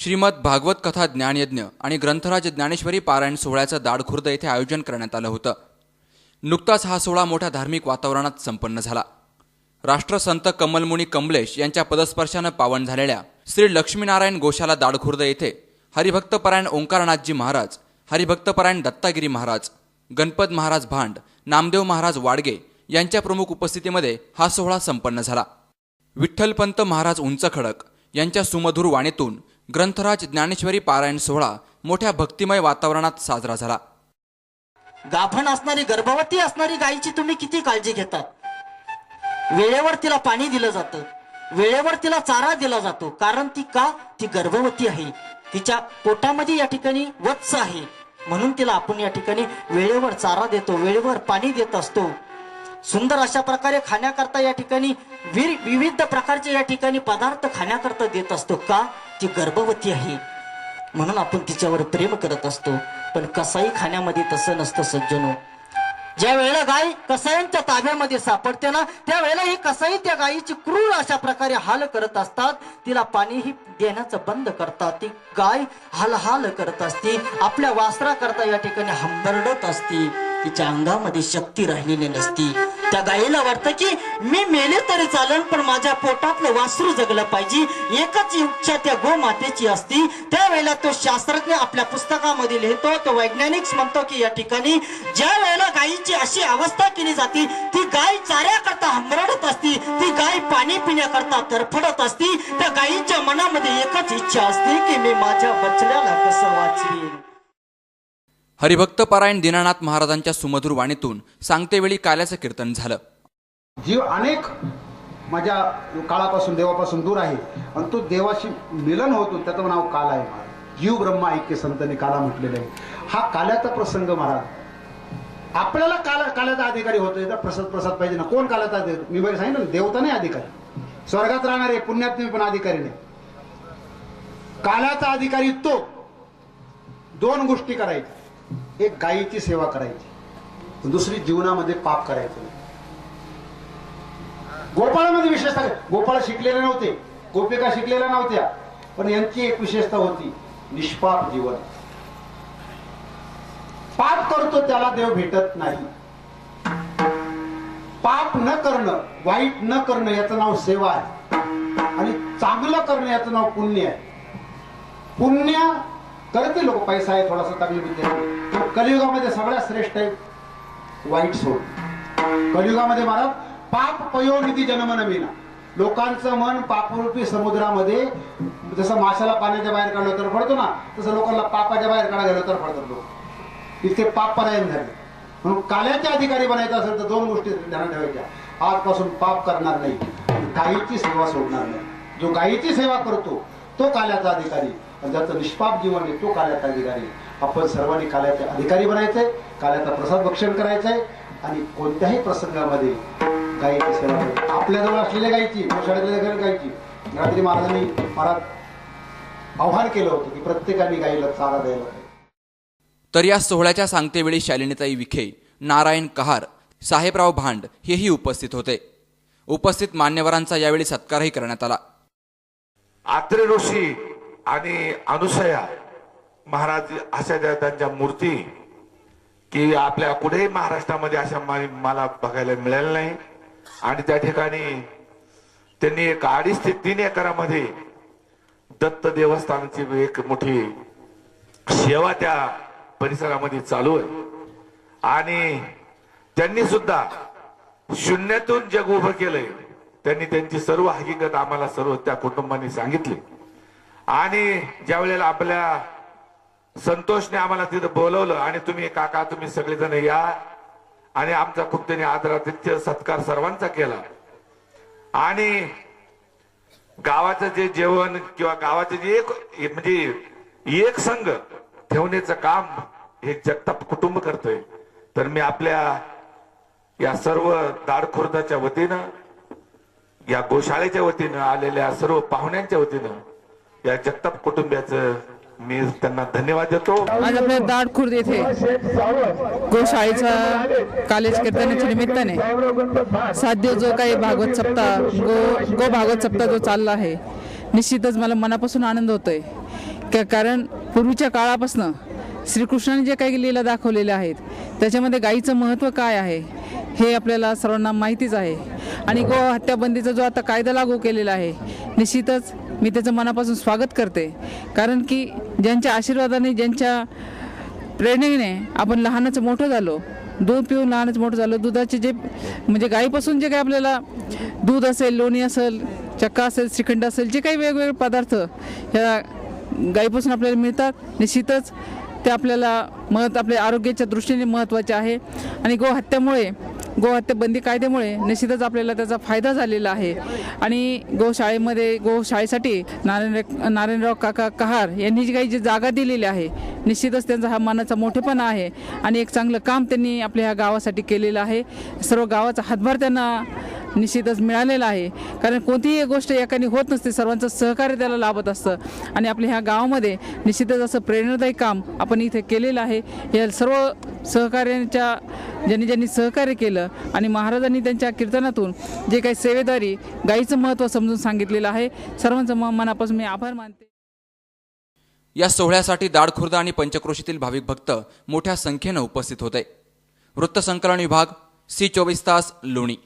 श्रीमद भागवत कथा ज्ञानयज्ञ आणि ग्रंथराज ज्ञानेश्वरी पारायण सोहळ्याचं दाडखुर्द येथे आयोजन करण्यात आलं होतं. नुकताच हा सोहळा मोठ्या धार्मिक वातावरणात संपन्न झाला. राष्ट्रसंत कमलमुनी कमलेश यांच्या पदस्पर्शानं पावन झालेल्या श्री लक्ष्मीनारायण गोशाला दाडखुर्द येथे हरिभक्तपरायण ओंकारनाथजी महाराज हरिभक्तपरायण दत्तागिरी महाराज गणपत महाराज भांड नामदेव महाराज वाडगे यांच्या प्रमुख उपस्थितीमध्ये हा सोहळा संपन्न झाला. विठ्ठलपंत महाराज उंच खडक यांच्या सुमधुर वाणीतून ग्रंथराज ज्ञानेश्वरी पारायण सोहळा मोठ्या भक्तिमय वातावरणात साजरा झाला. गाभण असणारी गर्भवती असणारी गायीची तुम्ही किती काळजी घेतात? वेळेवर तिला पाणी दिलं जातं. वेळेवर तिला चारा दिला जातो. कारण ती का? ती गर्भवती आहे. तिच्या पोटामध्ये या ठिकाणी वत्स आहे. म्हणून तिला आपण या ठिकाणी वेळेवर चारा देतो वेळेवर पाणी देत असतो. सुंदर अशा प्रकारे खाण्याकरता या ठिकाणी विविध प्रकारचे या ठिकाणी पदार्थ खाण्याकरता देत असतो का? ती गर्भवती आहे. म्हणून आपण तिच्यावर प्रेम करत असतो. पण कसाई खाण्यामध्ये तसं नसतं सज्जनो. ज्या वेळेला गाय कसायांच्या ताब्यामध्ये सापडते ना त्यावेळेला ही कसाई त्या गायीची क्रूर अशा प्रकारे हाल करत असतात. तिला पाणीही देण्याचं बंद करतात. ती गाय हाल हाल करत असते. आपल्या वासरा करता या ठिकाणी हंबरडत असते. तिच्या अंगामध्ये शक्ती राहिलेली नसती. त्या गाईला वाटतं की मी मेले तरी चालेल पण माझ्या पोटातलं वासरू जगलं पाहिजे. एकच इच्छा त्या गोमातेची असती. त्यावेळेला तो शास्त्रज्ञ आपल्या पुस्तकामध्ये लिहितो तो वैज्ञानिक म्हणतो की या ठिकाणी ज्या वेळेला गायीची अशी अवस्था केली जाते ती गाय चाऱ्याकरता हंबरडत असती ती गाय पाणी पिण्याकरता तरफडत असती. त्या गायीच्या मनामध्ये एकच इच्छा असते की मी माझ्या बचल्याला कसं वाचवीन? हरिभक्तपरायण दीनानाथ महाराजांच्या सुमधुर वाणीतून सांगतेवेळी काल्याचं कीर्तन झालं. जीव अनेक माझ्या काळापासून देवापासून दूर आहे. आणि तो देवाशी मिलन होतो त्याचं नाव काल आहे महाराज. जीव ब्रह्म ऐक्य संतने काला म्हटलेलं आहे. हा काल्याचा प्रसंग महाराज. आपल्याला काला काल्याचा अधिकारी होतोय तर प्रसाद प्रसाद पाहिजे ना. कोण काल्याचा अधिकारी? मी बरं सांगितलं ना, देवता नाही अधिकारी. स्वर्गात राहणारे पुण्यात्मी पण अधिकारी नाही. काल्याचा अधिकारी तो. दोन गोष्टी करायच्या. एक गायीची सेवा करायची. दुसरी जीवनामध्ये पाप करायचं गोपाळामध्ये विशेषतः गोपाळ शिकलेले नव्हते गोपिका शिकलेल्या नव्हत्या पण यांची एक विशेषता होती निष्पाप जीवन. पाप करतो त्याला देव भेटत नाही. पाप न करणं वाईट न करणं याचं नाव सेवा आहे. आणि चांगलं करणं याचं नाव पुण्य आहे. पुण्य करते लोक पैसा आहे थोडासा चांगली बुद्धी कलियुगामध्ये सगळ्यात श्रेष्ठ आहे वाईट सोड. कलियुगामध्ये महाराज पाप पयोनिधी जन्म नवीना लोकांचं मन पापरूपी समुद्रामध्ये जसं माशाला पाण्याच्या बाहेर काढलं तर पडतो ना तसं लोकांना पापाच्या बाहेर काढा गेलं तर पडतात लोक. इतके पाप परायण झाले. म्हणून काल्याचे अधिकारी बनायचं असेल तर दोन गोष्टी ध्यानात ठेवायच्या. आजपासून पाप करणार नाही. गायीची सेवा सोडणार नाही. जो गायीची सेवा करतो तो काल्याचा अधिकारी. आणि ज्याचं निष्पाप जीवन आहे तो काल्याचा अधिकारी. आपण सर्वांनी काल्याचे अधिकारी बनायचंय काल्याचा प्रसाद भक्षण करायचंय आणि कोणत्याही प्रसंगामध्ये गायीची सेवा करायची आपल्याजवळ असलेल्या गायीची गोशाळेतल्या गायीची. रात्री महाराजांनी महाराज आव्हान केलं होतं की प्रत्येकाने गायीला चारा द्यायला पाहिजे. तर या सोहळ्याच्या सांगतेवेळी शालिनीताई विखे नारायण कहार साहेबराव भांड हेही उपस्थित होते. उपस्थित मान्यवरांचा यावेळी सत्कारही करण्यात आला. आत्रे ऋषी आणि अनुसया महाराज अशा ज्या त्यांच्या मूर्ती की आपल्या कुठेही महाराष्ट्रामध्ये अशा मा- मला बघायला मिळाल्या नाही. आणि त्या ठिकाणी त्यांनी एक अडीच ते तीन एकरामध्ये दत्त देवस्थानाची एक मोठी सेवा त्या परिसरामध्ये चालू आहे. आणि त्यांनी सुद्धा शून्यातून जग उभं केलंय. त्यांनी त्यांची सर्व हकीकत आम्हाला सर्व त्या कुटुंबाने सांगितली. आणि ज्या वेळेला आपल्या संतोषने आम्हाला तिथं बोलवलं आणि तुम्ही काका तुम्ही सगळेजण या आणि आमचा खूप त्यांनी आदरातिथ्य सत्कार सर्वांचा केला. आणि गावाचं जे जेवण किंवा गावाचे जे एक म्हणजे एक संघ ठेवण्याचं काम हे जगताप कुटुंब करतोय. तर मी आपल्या या सर्व दाडखुर्दाच्या वतीनं या गोशाळेच्या वतीनं आलेल्या सर्व पाहुण्यांच्या वतीनं या जगताप कुटुंबियाचं मी त्यांना धन्यवाद देतो. आज आपल्या दाड खुर्द येथे गोशाळेचा कालेज कीर्तनाच्या निमित्ताने साध्य जो काही भागवत सप्ताह गो गो भागवत सप्ताह जो चालला आहे निश्चितच मला मनापासून आनंद होतोय. का कारण पूर्वीच्या काळापासून श्रीकृष्णाने जे काही लीला दाखवलेल्या आहेत त्याच्यामध्ये गाईचं महत्त्व काय आहे हे आपल्याला सर्वांना माहितीच आहे. आणि गो हत्याबंदीचा जो आता कायदा लागू केलेला आहे निश्चितच मी त्याचं मनापासून स्वागत करते. कारण की ज्यांच्या आशीर्वादाने ज्यांच्या प्रेरणेने आपण लहानाचं मोठं झालो दूध पिऊन लहानच मोठं झालं दुधाचे जे म्हणजे गाईपासून जे काही आपल्याला दूध असेल लोणी असेल चक्का असेल श्रीखंड असेल जे काही वेगवेगळे पदार्थ ह्या गाईपासून आपल्याला मिळतात निश्चितच ते आपल्याला महत् आपल्या आरोग्याच्या दृष्टीने महत्त्वाचे आहे. आणि गोहत्यामुळे गोहत्या बंदी कायद्यामुळे निश्चितच आपल्याला त्याचा फायदा झालेला आहे. आणि गोशाळेमध्ये गोशाळेसाठी नारायण नारायणराव काका कहार यांनी जी काही जी जागा दिलेली आहे निश्चितच त्यांचा हा मनाचा मोठेपणा आहे. आणि एक चांगलं काम त्यांनी आपल्या ह्या गावासाठी केलेलं आहे. सर्व गावाचा हातभार त्यांना निश्चितच मिळालेला आहे. कारण कोणतीही गोष्ट एकाने होत नसते सर्वांचं सहकार्य त्याला लाभत असतं. आणि आपल्या ह्या गावामध्ये निश्चितच असं प्रेरणादायी काम आपण इथे केलेलं आहे. या सर्व सहकार्यांच्या ज्यांनी ज्यांनी सहकार्य केलं आणि महाराजांनी त्यांच्या कीर्तनातून जे काही सेवेदारी गाईचं महत्त्व समजून सांगितलेलं आहे सर्वांचं मनापासून मी आभार मानते. या सोहळ्यासाठी दाडखुर्द आणि पंचक्रोशीतील भाविक भक्त मोठ्या संख्येनं उपस्थित होते. वृत्तसंकलन विभाग सी चोवीस तास लोणी.